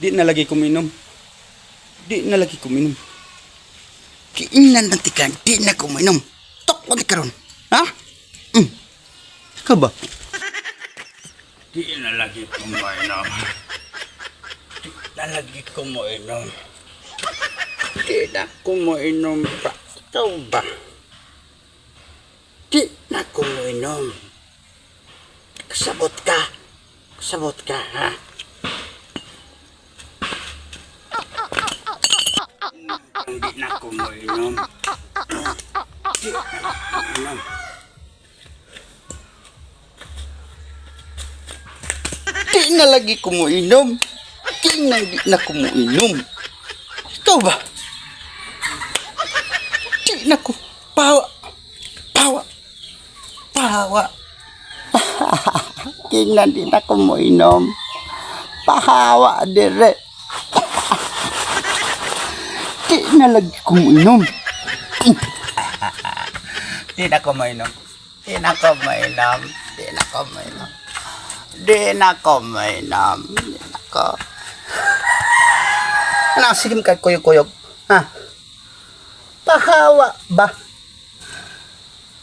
Di na lagi kuminom. Di na lagi kuminom. Kiinan ng tikan, di na kuminom. Tok mo di karon. Ha? Mm. Ikaw ba? Di na lagi kuminom. Di na lagi kuminom. Di na kuminom pa. Ikaw ba? Di na kuminom. Kasabot ka. Kasabot ka, ha? Di na kuminom. Di na lagi kumuinom. Di na di na kumuinom. Ikaw ba? Di na ko. Pawa. Pawa. Pawa. Di na di na kumuinom. Pahawa dire. Di na lagi kumuinom. Di na kumuinom. Di na kumuinom. Di na kumuinom. Di na kumuinom. Di na ko. Ano, sige ka kuyog-kuyog. Ha? Pahawa ba?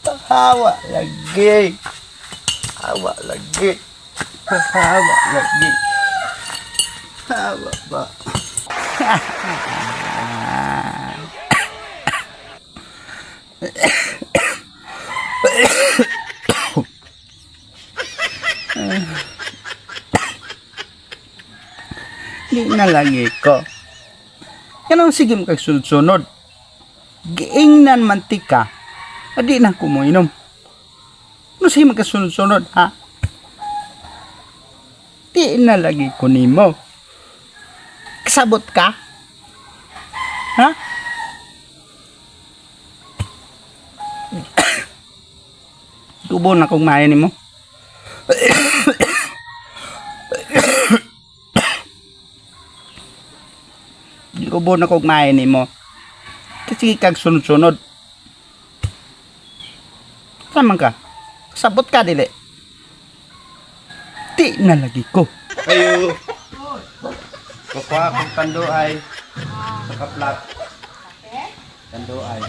Pahawa lagi. Pahawa lagi. Pahawa lagi. Pahawa ba? Di na lagi ko. Yan ang sige kag sunod-sunod. Giingnan mantika. Adi na kumuinom. Ano sige magkasunod-sunod, ha? Di na lagi ko nimo. Kasabot ka? Ha? Tubo na kong maya nimo. Tubo na kong maya nimo. Kasi kag sunod-sunod. Saman ka? Sabot ka dili. Di na lagi ko. Ayo. Kukuha akong tanduay. Sa kaplat. Tanduay.